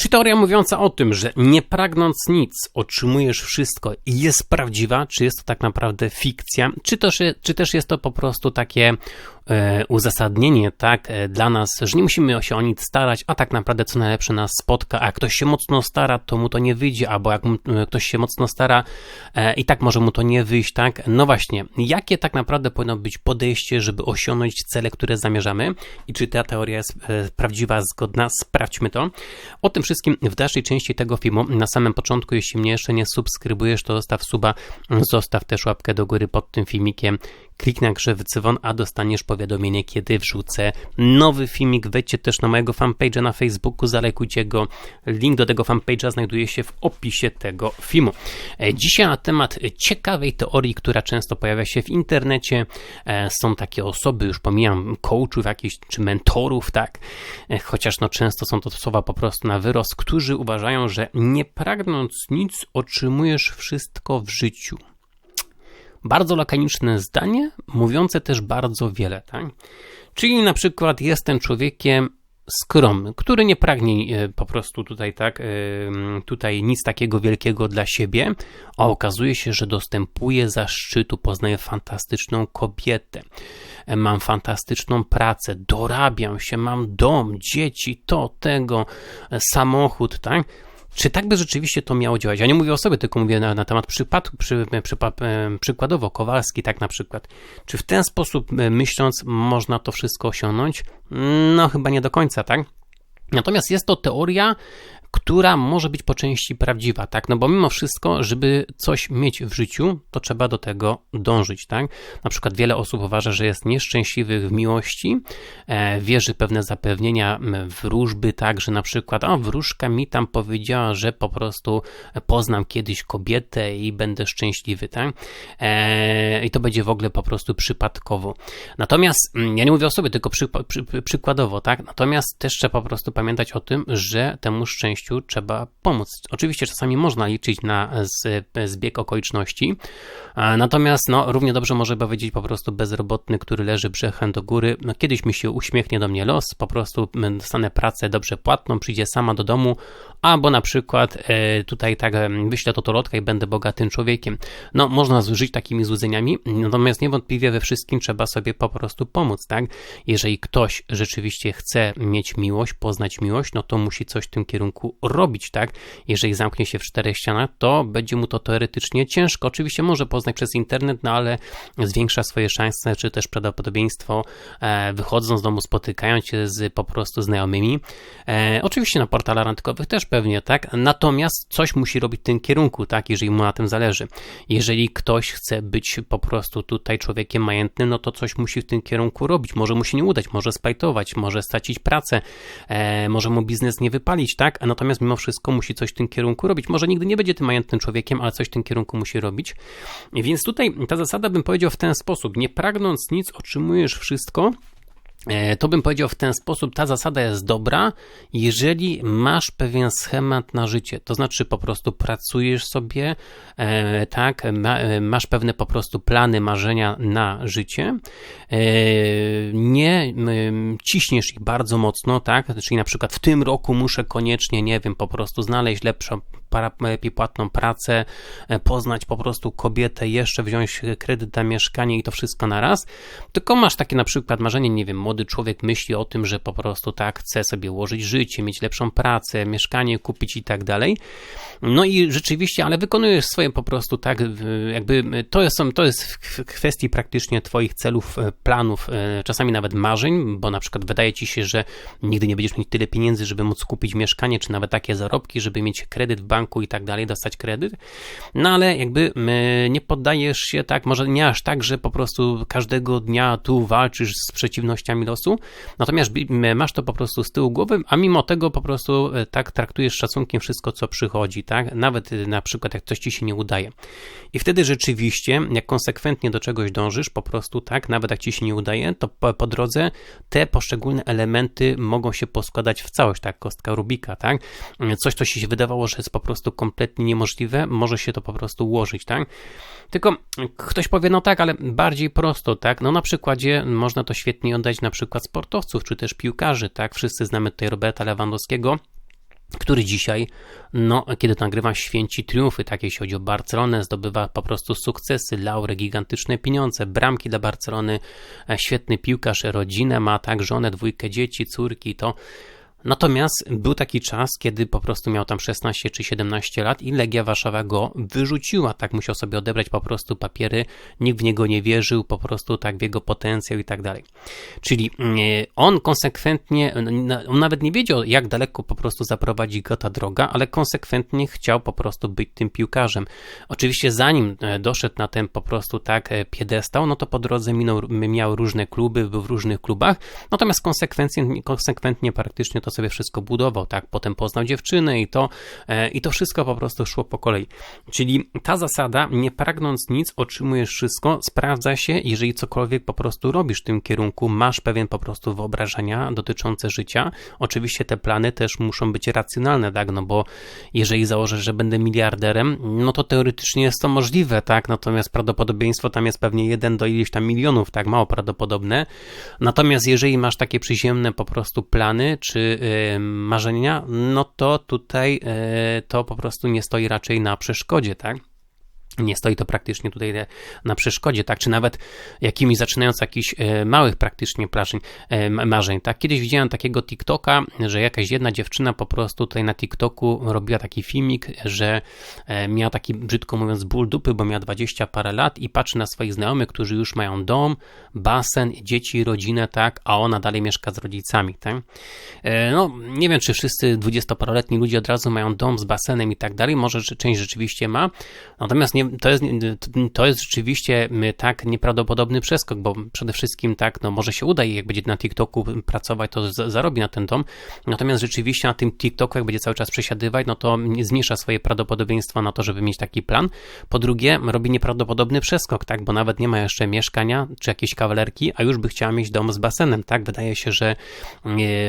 Czy teoria mówiąca o tym, że nie pragnąc nic, otrzymujesz wszystko i jest prawdziwa, czy jest to tak naprawdę fikcja, czy też, czy też jest to po prostu takie uzasadnienie, tak, e, dla nas, że nie musimy się o nic starać, a tak naprawdę co najlepsze nas spotka, a jak ktoś się mocno stara, to mu to nie wyjdzie, albo jak e, ktoś się mocno stara e, i tak może mu to nie wyjść, tak? No właśnie, jakie tak naprawdę powinno być podejście, żeby osiągnąć cele, które zamierzamy i czy ta teoria jest e, prawdziwa, zgodna, sprawdźmy to. O tym wszystkim w dalszej części tego filmu. Na samym początku, jeśli mnie jeszcze nie subskrybujesz, to zostaw suba, zostaw też łapkę do góry pod tym filmikiem. Kliknij na grze Wycywon, a dostaniesz powiadomienie, kiedy wrzucę nowy filmik. Wejdźcie też na mojego fanpage'a na Facebooku, zalekujcie go. Link do tego fanpage'a znajduje się w opisie tego filmu. E, dzisiaj na temat ciekawej teorii, która często pojawia się w internecie. E, są takie osoby, już pomijam coachów jakichś, czy mentorów, tak, e, chociaż no często są to słowa po prostu na wyrost, którzy uważają, że nie pragnąc nic, otrzymujesz wszystko w życiu. Bardzo lakoniczne zdanie, mówiące też bardzo wiele, tak? Czyli na przykład jestem człowiekiem skromny, który nie pragnie e, po prostu tutaj tak, e, tutaj nic takiego wielkiego dla siebie, a okazuje się, że dostępuje zaszczytu, poznaje fantastyczną kobietę, e, mam fantastyczną pracę, dorabiam się, mam dom, dzieci, to, tego, samochód, tak? Czy tak by rzeczywiście to miało działać? Ja nie mówię o sobie, tylko mówię na, na temat przypadku, przy, przy, przykładowo Kowalski, tak na przykład. Czy w ten sposób myśląc można to wszystko osiągnąć? No chyba nie do końca, tak? Natomiast jest to teoria, która może być po części prawdziwa, tak? No bo mimo wszystko, żeby coś mieć w życiu, to trzeba do tego dążyć, tak? Na przykład wiele osób uważa, że jest nieszczęśliwych w miłości, e, wierzy pewne zapewnienia wróżby, tak, że na przykład, a wróżka mi tam powiedziała, że po prostu poznam kiedyś kobietę i będę szczęśliwy, tak? E, I to będzie w ogóle po prostu przypadkowo. Natomiast, ja nie mówię o sobie, tylko przy, przy, przykładowo, tak? Natomiast też trzeba po prostu pamiętać o tym, że temu szczęściu trzeba pomóc. Oczywiście czasami można liczyć na zbieg okoliczności, natomiast no, równie dobrze może powiedzieć po prostu bezrobotny, który leży brzechem do góry, no, kiedyś mi się uśmiechnie do mnie los, po prostu dostanę pracę dobrze płatną, przyjdzie sama do domu, albo na przykład e, tutaj tak wyślę totolotka i będę bogatym człowiekiem. No, można żyć takimi złudzeniami, natomiast niewątpliwie we wszystkim trzeba sobie po prostu pomóc, tak? Jeżeli ktoś rzeczywiście chce mieć miłość, poznać miłość, no to musi coś w tym kierunku robić, tak? Jeżeli zamknie się w czterech ścianach, to będzie mu to teoretycznie ciężko. Oczywiście może poznać przez internet, no ale zwiększa swoje szanse, czy też prawdopodobieństwo e, wychodząc z domu, spotykając się z po prostu znajomymi. E, oczywiście na portalach randkowych też pewnie, tak? Natomiast coś musi robić w tym kierunku, tak? Jeżeli mu na tym zależy. Jeżeli ktoś chce być po prostu tutaj człowiekiem majętnym, no to coś musi w tym kierunku robić. Może mu się nie udać, może spajtować, może stracić pracę, e, może mu biznes nie wypalić, tak? A natomiast mimo wszystko musi coś w tym kierunku robić. Może nigdy nie będzie tym majętnym człowiekiem, ale coś w tym kierunku musi robić. Więc tutaj ta zasada bym powiedział w ten sposób: nie pragnąc nic, otrzymujesz wszystko. E, to bym powiedział w ten sposób, ta zasada jest dobra, jeżeli masz pewien schemat na życie, to znaczy po prostu pracujesz sobie, e, tak, e, masz pewne po prostu plany, marzenia na życie, nie ciśniesz ich bardzo mocno, tak, czyli na przykład w tym roku muszę koniecznie, nie wiem, po prostu znaleźć lepszą płatną pracę, e, poznać po prostu kobietę, jeszcze wziąć kredyt na mieszkanie i to wszystko na raz. Tylko masz takie na przykład marzenie, nie wiem, młody człowiek myśli o tym, że po prostu tak chce sobie ułożyć życie, mieć lepszą pracę, mieszkanie kupić i tak dalej. No i rzeczywiście, ale wykonujesz swoje po prostu tak, jakby to jest, to jest w kwestii praktycznie Twoich celów, e, planów, e, czasami nawet marzeń, bo na przykład wydaje Ci się, że nigdy nie będziesz mieć tyle pieniędzy, żeby móc kupić mieszkanie, czy nawet takie zarobki, żeby mieć kredyt w banku banku i tak dalej, dostać kredyt. No ale jakby nie poddajesz się tak, może nie aż tak, że po prostu każdego dnia tu walczysz z przeciwnościami losu, natomiast masz to po prostu z tyłu głowy, a mimo tego po prostu e, tak traktujesz szacunkiem wszystko, co przychodzi, tak? Nawet e, na przykład jak coś ci się nie udaje. I wtedy rzeczywiście, jak konsekwentnie do czegoś dążysz, po prostu tak, nawet jak ci się nie udaje, to po, po drodze te poszczególne elementy mogą się poskładać w całość, tak? Kostka Rubika, tak? Coś, co się wydawało, że jest po prostu kompletnie niemożliwe, może się to po prostu ułożyć, tak? Tylko ktoś powie, no tak, ale bardziej prosto, tak? No na przykładzie można to świetnie oddać na przykład sportowców, czy też piłkarzy, tak? Wszyscy znamy tutaj Roberta Lewandowskiego, który dzisiaj, no, kiedy nagrywam, święci triumfy, takie jeśli chodzi o Barcelonę, zdobywa po prostu sukcesy, laury, gigantyczne pieniądze, bramki dla Barcelony, e, świetny piłkarz, rodzinę ma, tak, żonę, dwójkę dzieci, córki, to Natomiast był taki czas, kiedy po prostu miał tam 16 czy 17 lat i Legia Warszawa go wyrzuciła, tak musiał sobie odebrać po prostu papiery, nikt w niego nie wierzył, po prostu tak w jego potencjał i tak dalej. Czyli mm, on konsekwentnie, on nawet nie wiedział jak daleko po prostu zaprowadzi go ta droga, ale konsekwentnie chciał po prostu być tym piłkarzem. Oczywiście zanim e, doszedł na ten po prostu tak e, piedestał, no to po drodze minął, miał różne kluby, był w różnych klubach, natomiast konsekwentnie, konsekwentnie praktycznie to to sobie wszystko budował, tak? Potem poznał dziewczynę i to, e, i to wszystko po prostu szło po kolei. Czyli ta zasada, nie pragnąc nic, otrzymujesz wszystko, sprawdza się, jeżeli cokolwiek po prostu robisz w tym kierunku, masz pewien po prostu wyobrażenia dotyczące życia. Oczywiście te plany też muszą być racjonalne, tak? No bo jeżeli założę, że będę miliarderem, no to teoretycznie jest to możliwe, tak? Natomiast prawdopodobieństwo tam jest pewnie jeden do iluś tam milionów, tak? Mało prawdopodobne. Natomiast jeżeli masz takie przyziemne po prostu plany, czy marzenia, no to tutaj y, to po prostu nie stoi raczej na przeszkodzie, tak? Nie stoi to praktycznie tutaj na przeszkodzie, tak, czy nawet jakimiś zaczynając jakichś e, małych praktycznie plażeń, e, marzeń, tak. Kiedyś widziałem takiego TikToka, że jakaś jedna dziewczyna po prostu tutaj na TikToku robiła taki filmik, że e, miała taki, brzydko mówiąc, ból dupy, bo miała 20 parę lat i patrzy na swoich znajomych, którzy już mają dom, basen, dzieci, rodzinę, tak, a ona dalej mieszka z rodzicami, tak. No, nie wiem, czy wszyscy dwudziestoparoletni ludzie od razu mają dom z basenem i tak dalej, może część rzeczywiście ma, natomiast nie, to, jest, to jest rzeczywiście tak nieprawdopodobny przeskok, bo przede wszystkim tak, no może się uda i jak będzie na TikToku pracować, to zarobi na ten dom, natomiast rzeczywiście na tym TikToku, jak będzie cały czas przesiadywać, no to zmniejsza swoje prawdopodobieństwo na to, żeby mieć taki plan. Po drugie, robi nieprawdopodobny przeskok, tak, bo nawet nie ma jeszcze mieszkania czy jakiejś kawalerki, a już by chciała mieć dom z basenem, tak, wydaje się, że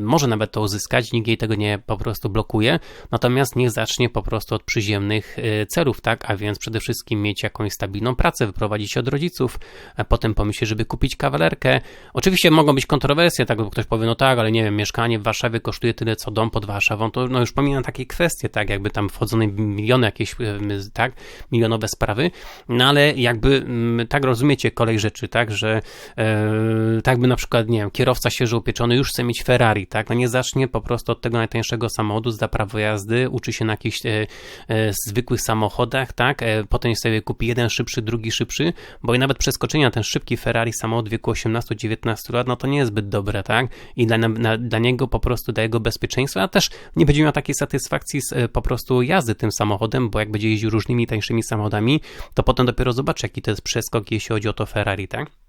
może nawet to uzyskać, nikt jej tego nie po prostu blokuje, natomiast niech zacznie po prostu od przyziemnych e, celów, tak, a więc przede wszystkim wszystkim mieć jakąś stabilną pracę, wyprowadzić się od rodziców, a potem pomyśleć, żeby kupić kawalerkę. Oczywiście mogą być kontrowersje, tak, bo ktoś powie, no tak, ale nie wiem, mieszkanie w Warszawie kosztuje tyle, co dom pod Warszawą, to no już pomijam takie kwestie, tak, jakby tam wchodzą miliony jakieś, tak, milionowe sprawy, no ale jakby mm, tak rozumiecie kolej rzeczy, tak, że e, tak by na przykład, nie wiem, kierowca świeżo upieczony już chce mieć Ferrari, tak, no nie zacznie po prostu od tego najtańszego samochodu, zda prawo jazdy, uczy się na jakichś e, e, zwykłych samochodach, tak, e, potem sobie kupi jeden szybszy, drugi szybszy, bo i nawet przeskoczenie na ten szybki Ferrari samochód w wieku 18-19 lat, no to nie jest zbyt dobre, tak? I dla, na, dla niego po prostu, dla jego bezpieczeństwa, a też nie będzie miał takiej satysfakcji z e, po prostu jazdy tym samochodem, bo jak będzie jeździł różnymi tańszymi samochodami, to potem dopiero zobaczy, jaki to jest przeskok, jeśli chodzi o to Ferrari, tak?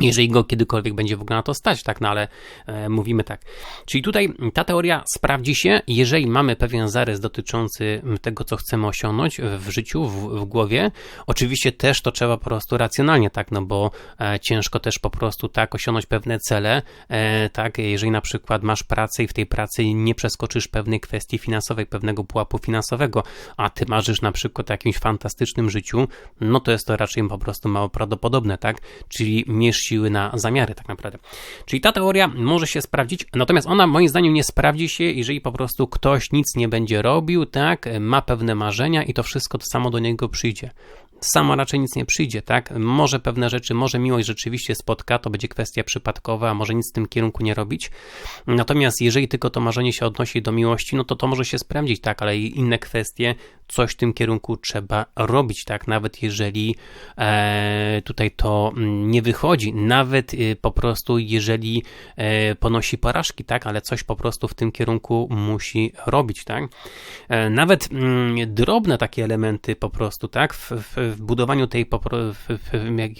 Jeżeli go kiedykolwiek będzie w ogóle na to stać, tak, no ale e, mówimy tak. Czyli tutaj ta teoria sprawdzi się, jeżeli mamy pewien zarys dotyczący tego, co chcemy osiągnąć w życiu, w, w głowie. Oczywiście też to trzeba po prostu racjonalnie, tak, no bo e, ciężko też po prostu tak osiągnąć pewne cele, e, tak, jeżeli na przykład masz pracę i w tej pracy nie przeskoczysz pewnej kwestii finansowej, pewnego pułapu finansowego, a ty marzysz na przykład o jakimś fantastycznym życiu, no to jest to raczej po prostu mało prawdopodobne, tak, czyli mierz siły na zamiary tak naprawdę. Czyli ta teoria może się sprawdzić, natomiast ona moim zdaniem nie sprawdzi się, jeżeli po prostu ktoś nic nie będzie robił, tak, ma pewne marzenia i to wszystko to samo do niego przyjdzie samo raczej nic nie przyjdzie, tak? Może pewne rzeczy, może miłość rzeczywiście spotka, to będzie kwestia przypadkowa, a może nic w tym kierunku nie robić. Natomiast jeżeli tylko to marzenie się odnosi do miłości, no to to może się sprawdzić, tak? Ale inne kwestie, coś w tym kierunku trzeba robić, tak? Nawet jeżeli e, tutaj to nie wychodzi, nawet e, po prostu jeżeli e, ponosi porażki, tak? Ale coś po prostu w tym kierunku musi robić, tak? E, nawet mm, drobne takie elementy po prostu, tak? W, w, w budowaniu tej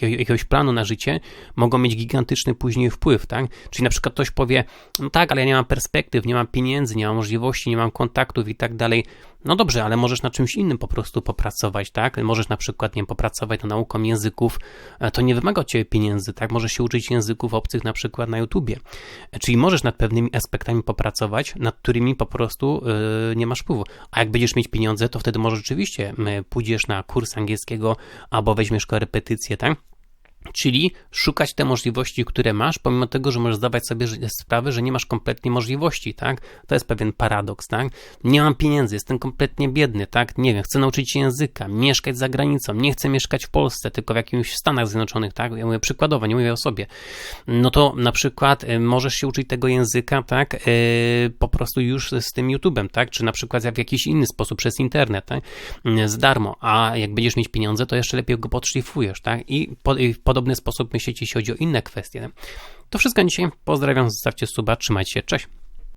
jakiegoś planu na życie mogą mieć gigantyczny później wpływ, tak? Czyli na przykład ktoś powie, no tak, ale ja nie mam perspektyw, nie mam pieniędzy, nie mam możliwości, nie mam kontaktów i tak dalej. No dobrze, ale możesz na czymś innym po prostu popracować, tak? Możesz na przykład, nie wiem, popracować nad nauką języków, e, to nie wymaga od ciebie pieniędzy, tak? Możesz się uczyć języków obcych na przykład na YouTubie. E, czyli możesz nad pewnymi aspektami popracować, nad którymi po prostu yy, nie masz wpływu. A jak będziesz mieć pieniądze, to wtedy może rzeczywiście pójdziesz na kurs angielskiego albo weźmiesz korepetycję, tak? Czyli szukać te możliwości, które masz, pomimo tego, że możesz zdawać sobie sprawę, że nie masz kompletnie możliwości, tak? To jest pewien paradoks, tak? Nie mam pieniędzy, jestem kompletnie biedny, tak? Nie wiem, chcę nauczyć się języka, mieszkać za granicą, nie chcę mieszkać w Polsce, tylko w jakimś Stanach Zjednoczonych, tak? Ja mówię przykładowo, nie mówię o sobie. No to na przykład y, możesz się uczyć tego języka, tak? Yy, po prostu już z tym YouTube'em, tak? Czy na przykład w jakiś inny sposób przez internet, tak? Yy, z darmo, a jak będziesz mieć pieniądze, to jeszcze lepiej go podszlifujesz, tak? I, po, po podobny sposób myśleć, jeśli chodzi o inne kwestie. To wszystko dzisiaj. Pozdrawiam, zostawcie suba, trzymajcie się, cześć.